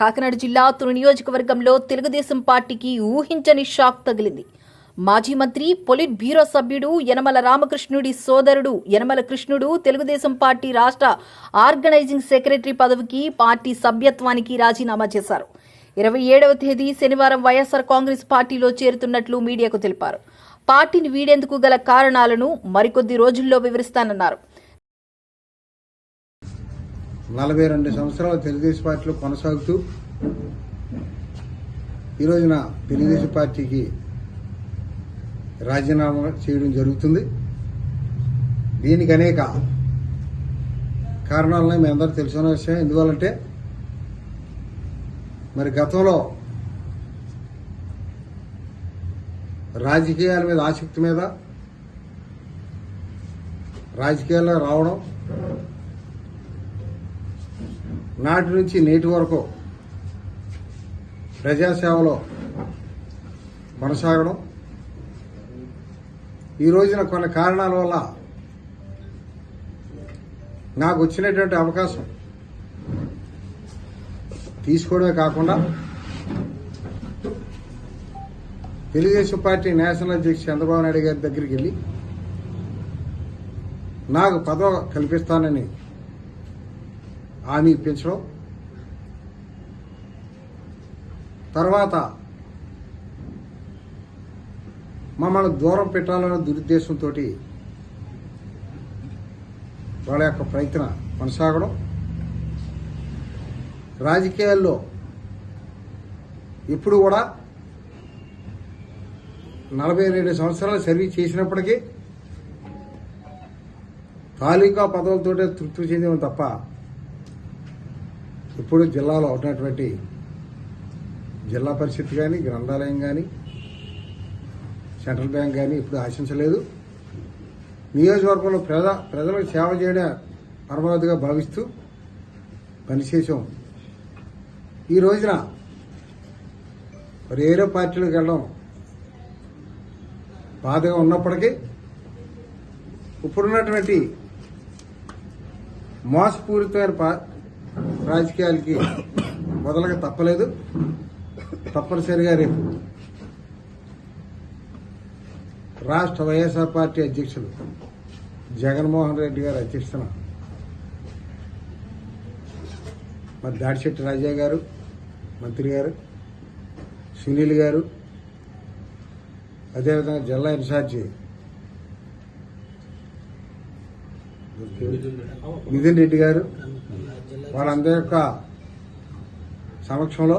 కాకినాడ జిల్లా తుని నియోజకవర్గంలో తెలుగుదేశం పార్టీకి ఊహించని షాక్ తగిలింది. మాజీ మంత్రి పొలిట్ బ్యూరో సభ్యుడు యనమల రామకృష్ణుడి సోదరుడు యనమల కృష్ణుడు తెలుగుదేశం పార్టీ రాష్ట్ర ఆర్గనైజింగ్ సెక్రటరీ పదవికి పార్టీ సభ్యత్వానికి రాజీనామా చేశారు. ఇరవై ఏడవ తేదీ శనివారం వైఎస్ఆర్ కాంగ్రెస్ పార్టీలో చేరుతున్నట్లు మీడియాకు తెలిపారు. పార్టీని వీడేందుకు గల కారణాలను మరికొద్ది రోజుల్లో వివరిస్తానన్నారు. నలభై రెండు సంవత్సరాలు తెలుగుదేశం పార్టీలో కొనసాగుతూ ఈ రోజున తెలుగుదేశం పార్టీకి రాజీనామా చేయడం జరుగుతుంది. దీనికి అనేక కారణాలను మీ అందరూ తెలుసుకున్న విషయం. ఎందువల్లంటే మరి గతంలో రాజకీయాల మీద ఆసక్తి మీద రాజకీయాల్లో రావడం నాటి నుంచి నేటి వరకు ప్రజాసేవలో కొనసాగడం. ఈ రోజున కొన్ని కారణాల వల్ల నాకు వచ్చినటువంటి అవకాశం తీసుకోవడమే కాకుండా తెలుగుదేశం పార్టీ నేషనల్ అధ్యక్షుడు చంద్రబాబు నాయుడు గారి దగ్గరికి వెళ్ళి నాకు పదవ కల్పిస్తానని హామీ ఇప్పించడం. తర్వాత మమ్మల్ని దూరం పెట్టాలనే దురుద్దేశంతో వాళ్ళ యొక్క ప్రయత్నం కొనసాగడం. రాజకీయాల్లో ఇప్పుడు కూడా నలభై రెండు సంవత్సరాలు సర్వీస్ చేసినప్పటికీ తాలూకా పదవులతోటే తృప్తి చెందేమని తప్ప ఇప్పుడు జిల్లాలో ఉన్నటువంటి జిల్లా పరిషత్ కానీ గ్రంథాలయం కానీ సెంట్రల్ బ్యాంక్ కానీ ఇప్పుడు ఆశించలేదు. నియోజకవర్గంలో ప్రజ ప్రజలకు సేవ చేయడం పరమావధిగా భావిస్తూ పనిచేసాం ఈ రోజున వేరే పార్టీలకు వెళ్ళడం బాధగా ఉన్నప్పటికీ ఇప్పుడున్నటువంటి మోసపూరితమైన పా- రాజకీయాలకి మొదలగా తప్పలేదు. తప్పనిసరిగా రేపు రాష్ట్ర వైఎస్ఆర్ పార్టీ అధ్యక్షులు జగన్మోహన్ రెడ్డి గారు అధ్యక్షతన మరి దాడిశెట్టి రాజా గారు మంత్రి గారు సునీల్ గారు అదేవిధంగా జిల్లా ఇన్ఛార్జి నితిన్ రెడ్డి గారు వారందరి యొక్క సమక్షంలో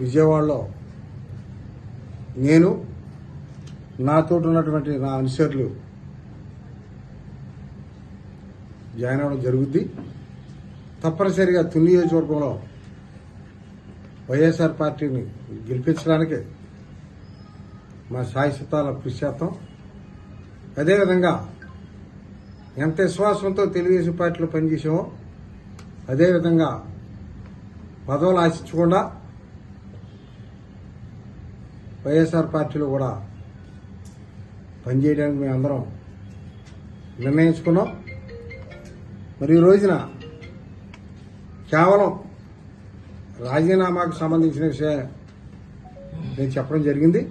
విజయవాడలో నేను నాతో ఉన్నటువంటి నా అనుచరులు జాయిన్ అవ్వడం జరుగుద్ది. తప్పనిసరిగా తుని నియోజకవర్గంలో వైఎస్ఆర్ పార్టీని గెలిపించడానికి మా సాయి శాశ్వతాల కృషి చేస్తాం. అదేవిధంగా ఎంత విశ్వాసంతో తెలుగుదేశం పార్టీలో పనిచేసామో అదేవిధంగా పదవులు ఆశించకుండా వైఎస్ఆర్ పార్టీలో కూడా పనిచేయడానికి మేము అందరం నిర్ణయించుకున్నాం. మరి ఈ రోజున కేవలం రాజీనామాకు సంబంధించిన విషయం నేను చెప్పడం జరిగింది.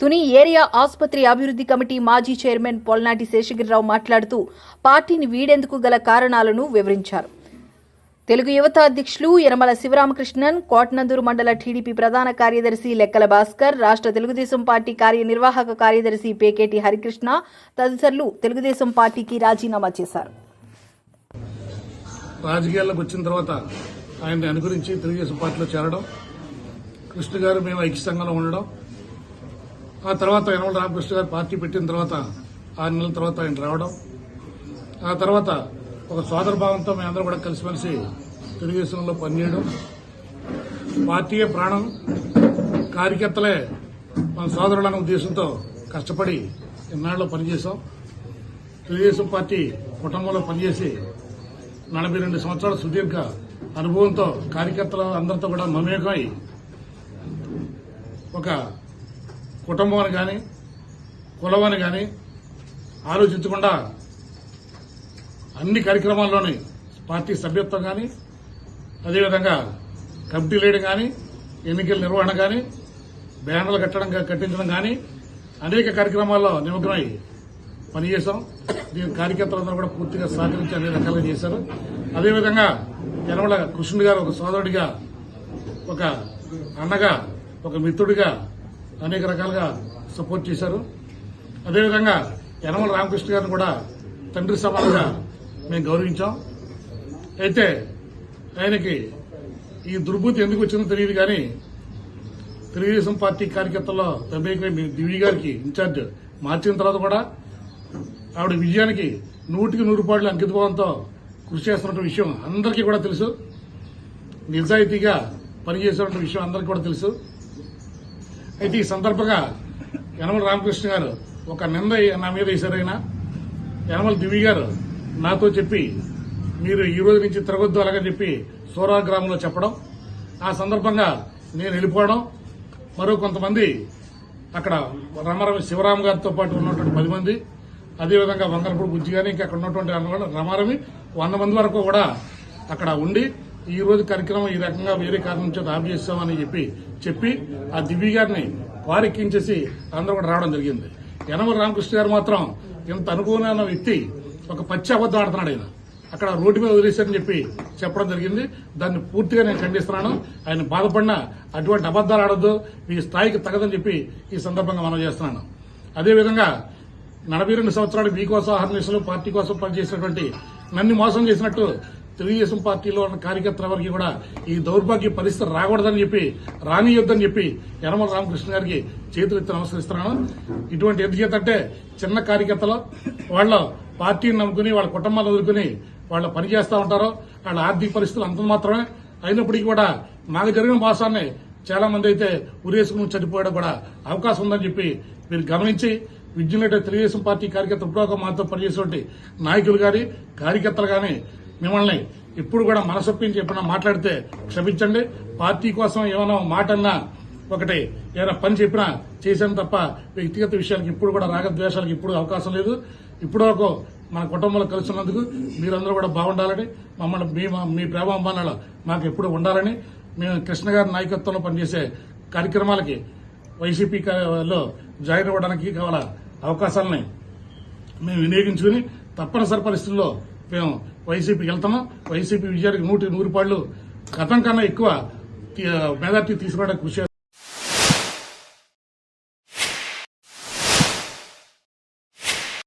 తుని ఏరియా ఆసుపత్రి అభివృద్ధి కమిటీ మాజీ చైర్మన్ పొల్నాటి శేషగిరిరావు మాట్లాడుతూ పార్టీని వీడేందుకు గల కారణాలను వివరించారు. తెలుగు యువత అధ్యక్షులు యనమల శివరామకృష్ణన్ కోటనందూరు మండల టీడీపీ ప్రధాన కార్యదర్శి లెక్కల భాస్కర్ రాష్ట్ర తెలుగుదేశం పార్టీ కార్యనిర్వాహక కార్యదర్శి పేకేటి హరికృష్ణ తదితరులు తెలుగుదేశం పార్టీకి రాజీనామా చేశారు. రాజకీయాల్లోకి వచ్చిన తర్వాత ఆయన్ని అనుగురించి తెలుగుదేశం పార్టీలో చేరడం కృష్ణ గారు మేము ఐక్య సంఘంలో ఉండడం ఆ తర్వాత యనమల రామకృష్ణ గారు పార్టీ పెట్టిన తర్వాత ఆరు నెలల తర్వాత ఆయన రావడం. ఆ తర్వాత ఒక సోదర భావంతో మేమందరం కూడా కలిసిమెలిసి తెలుగుదేశంలో పనిచేయడం. పార్టీయే ప్రాణం కార్యకర్తలే మన సోదరులన్న ఉద్దేశంతో కష్టపడి ఇన్నాళ్ళు పనిచేశాం. తెలుగుదేశం పార్టీ కుటుంబంలో పనిచేసి నలభై రెండు సంవత్సరాల సుదీర్ఘ అనుభవంతో కార్యకర్తల అందరితో కూడా మమేకమై ఒక కుటుంబం అని కానీ కులం అని కానీ ఆలోచించకుండా అన్ని కార్యక్రమాల్లోని పార్టీ సభ్యత్వం కానీ అదేవిధంగా కమిటీ లేయడం కానీ ఎన్నికల నిర్వహణ కానీ బ్యానర్లు కట్టడం కట్టించడం కానీ అనేక కార్యక్రమాల్లో నిమగ్నమై పనిచేశాం. దీని కార్యకర్తలందరూ కూడా పూర్తిగా సహకరించి అన్ని రకాలుగా చేశారు. అదేవిధంగా యనమల కృష్ణుడు గారు ఒక సోదరుడిగా ఒక అన్నగా ఒక మిత్రుడిగా అనేక రకాలుగా సపోర్ట్ చేశారు. అదేవిధంగా యనమల రామకృష్ణ గారిని కూడా తండ్రి సమానంగా మేము గౌరవించాం. అయితే ఆయనకి ఈ దుర్బుద్ధి ఎందుకు వచ్చిందో తెలియదు కానీ తెలుగుదేశం పార్టీ కార్యకర్తల్లో ప్రమేకమై దివి దివ్య గారికి ఇన్ఛార్జ్ మార్చిన తర్వాత కూడా ఆవిడ విజయానికి నూటికి నూరు పాటలు అంకితభావంతో కృషి చేస్తున్న విషయం అందరికీ కూడా తెలుసు. నిజాయితీగా పనిచేస్తున్న విషయం అందరికీ కూడా తెలుసు. అయితే ఈ సందర్భంగా యనమల రామకృష్ణ గారు ఒక నింద నా మీద వేశారైనా? యనమల దివి గారు నాతో చెప్పి మీరు ఈ రోజు నుంచి తిరగొద్దు అలాగని చెప్పి సోరా గ్రామంలో చెప్పడం ఆ సందర్భంగా నేను వెళ్ళిపోవడం మరో కొంతమంది అక్కడ రమారామ శివరామ్ గారితో పాటు ఉన్నటువంటి పది మంది అదేవిధంగా వంగరపూడి బుజ్జి గాని ఇంకా అక్కడ ఉన్నటువంటి రమారమి వంద మంది వరకు కూడా అక్కడ ఉండి ఈ రోజు కార్యక్రమం ఈ రకంగా వేరే కారణం చేత ఆఫ్ చేస్తామని చెప్పి చెప్పి ఆ దివ్య గారిని వారెక్కించేసి అందరూ కూడా రావడం జరిగింది. యనమల రామకృష్ణ గారు మాత్రం ఇంత అనుకూలమైన వ్యక్తి ఒక పచ్చి అబద్ధం ఆడుతున్నాడు ఆయన. అక్కడ రోడ్డు మీద వదిలేశారని చెప్పి చెప్పడం జరిగింది. దాన్ని పూర్తిగా నేను ఖండిస్తున్నాను. ఆయన బాధపడిన అటువంటి అబద్దాలు ఆడొద్దు. మీ స్థాయికి తగదని చెప్పి ఈ సందర్భంగా మనం చేస్తున్నాను. అదేవిధంగా నలభై రెండు సంవత్సరాలు మీకోసం అహర్నిశలు పార్టీ కోసం పనిచేసినటువంటి నన్ను మోసం చేసినట్టు తెలుగుదేశం పార్టీలో ఉన్న కార్యకర్తల వరకు కూడా ఈ దౌర్భాగ్య పరిస్థితి రాకూడదని చెప్పి రానియొద్దని చెప్పి యనమల రామకృష్ణ గారికి చేతులు ఎత్తి నమస్కరిస్తున్నాను. ఇటువంటి ఎందుకు చేతంటే చిన్న కార్యకర్తలు వాళ్ళ పార్టీని నమ్ముకుని వాళ్ళ కుటుంబాలు వదులుకుని వాళ్ళు పనిచేస్తూ ఉంటారు. వాళ్ళ ఆర్థిక పరిస్థితులు అంత మాత్రమే. అయినప్పటికీ కూడా నాకు జరిగిన భాషాన్ని చాలా మంది అయితే ఉరేసుకుని చనిపోయడం కూడా అవకాశం ఉందని చెప్పి మీరు గమనించి విద్యున్నట్టు తెలుగుదేశం పార్టీ కార్యకర్త ఇప్పుడు మాతో పనిచేసేటువంటి నాయకులు కానీ కార్యకర్తలు కానీ మిమ్మల్ని ఇప్పుడు కూడా మనసొప్పించి ఎప్పుడన్నా మాట్లాడితే క్షమించండి. పార్టీ కోసం ఏమైనా మాటన్నా ఒకటి ఏదైనా పని చెప్పినా చేశాను తప్ప వ్యక్తిగత విషయాలకు ఇప్పుడు కూడా రాగద్వేషాలకు ఇప్పుడు అవకాశం లేదు. ఇప్పుడు వరకు మన కుటుంబంలో కలిసి మీరందరూ కూడా బాగుండాలని మమ్మల్ని మీ మీ ప్రేమ మాకు ఎప్పుడు ఉండాలని మేము కృష్ణ గారి నాయకత్వంలో పనిచేసే కార్యక్రమాలకి వైసీపీలో జాయిన్ అవ్వడానికి కావాల అవకాశాలని మేము వినియోగించుకుని తప్పనిసరి పరిస్థితుల్లో మేము వైసీపీకి వెళ్తాము? వైసీపీ విజయానికి నూటి నూరు పాళ్ళు గతం కన్నా ఎక్కువ మెజార్టీ తీసుకోవడానికి కృషి